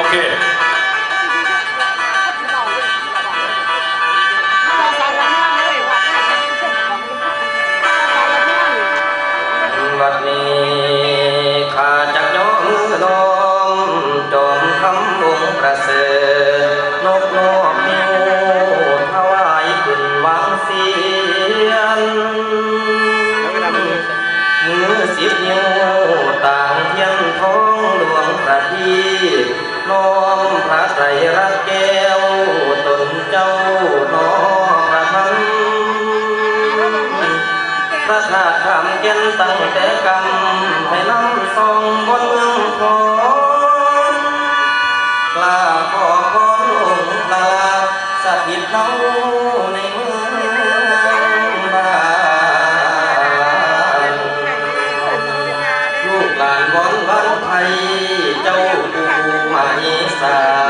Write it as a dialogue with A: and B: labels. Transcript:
A: Okay. น้อมพระไตรรัตน์แก้วตนเจ้าน้อมพระพันพระธาตุคำเย็นตั้งแต่กรรมให้น้ำซองบนเมืองพอกล้า
B: ขอพรองค์ลาสถิตน้อง xa